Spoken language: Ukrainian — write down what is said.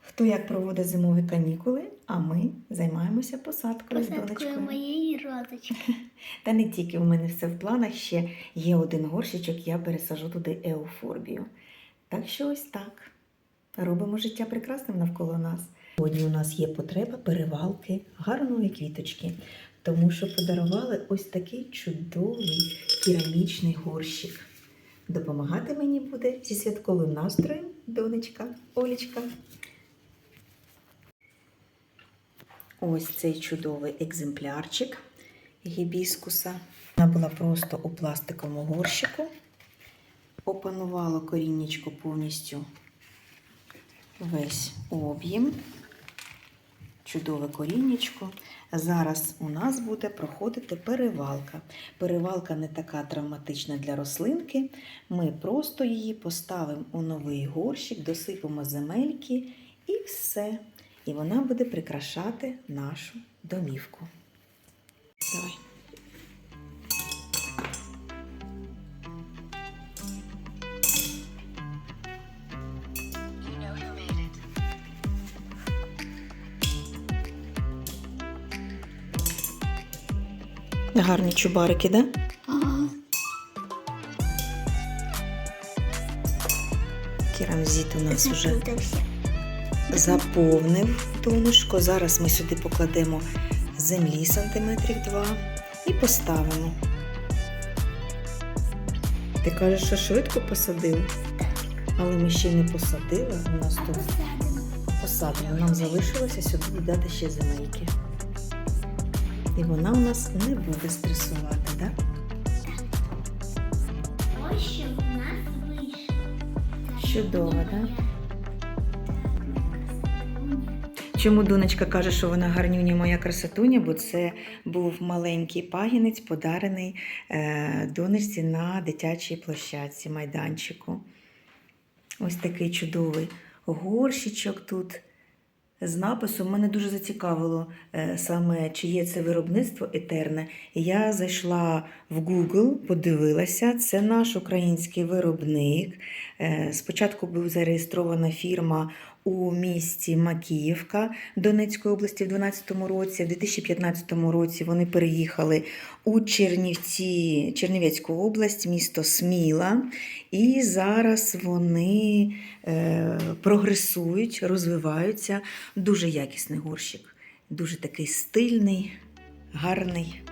Хто як проводить зимові канікули, а ми займаємося посадкою з Посадкою донечкою. моєї розочки. Та не тільки у мене все в планах, ще є один горщичок, я пересажу туди еуфорбію. Так що ось так. Робимо життя прекрасним навколо нас. Сьогодні у нас є потреба перевалки гарної квіточки, тому що подарували ось такий чудовий керамічний горщик. Допомагати мені буде зі святковим настроєм донечка Олічка. Ось цей чудовий екземплярчик гібіскуса. Вона була просто у пластиковому горщику. Опанувало коріннячко повністю весь об'єм. Чудове коріннячко. Зараз у нас буде проходити перевалка. Перевалка не така травматична для рослинки. Ми просто її поставимо у новий горщик, досипемо земельки і все. І вона буде прикрашати нашу домівку. Давай. Гарні чубарики, да? Ага. Керамзит у нас Заплутався. Заповнив донышко. Зараз ми сюди покладемо землі сантиметрів 2 і поставимо. Ти кажеш, що швидко посадили? Але ми ще не посадили. У нас тут посадимо. Нам залишилося сюди додати ще земельки. І вона у нас не буде стресувати, так? Ось що в нас вийшло. Чудово, так? Чому донечка каже, що вона гарнюня моя красотуня? Бо це був маленький пагінець, подарений е, донечці на дитячій площадці, майданчику. Ось такий чудовий горщичок тут з написом. Мене дуже зацікавило е, саме, чи це виробництво етерне. Я зайшла в Google, подивилася, це наш український виробник. Е, Спочатку була зареєстрована фірма у місті Макіївка Донецької області в 2012 році. В 2015 році вони переїхали у Чернівці, Чернівецьку область, місто Сміла. І зараз вони е, прогресують, розвиваються. Дуже якісний горщик, дуже такий стильний, гарний.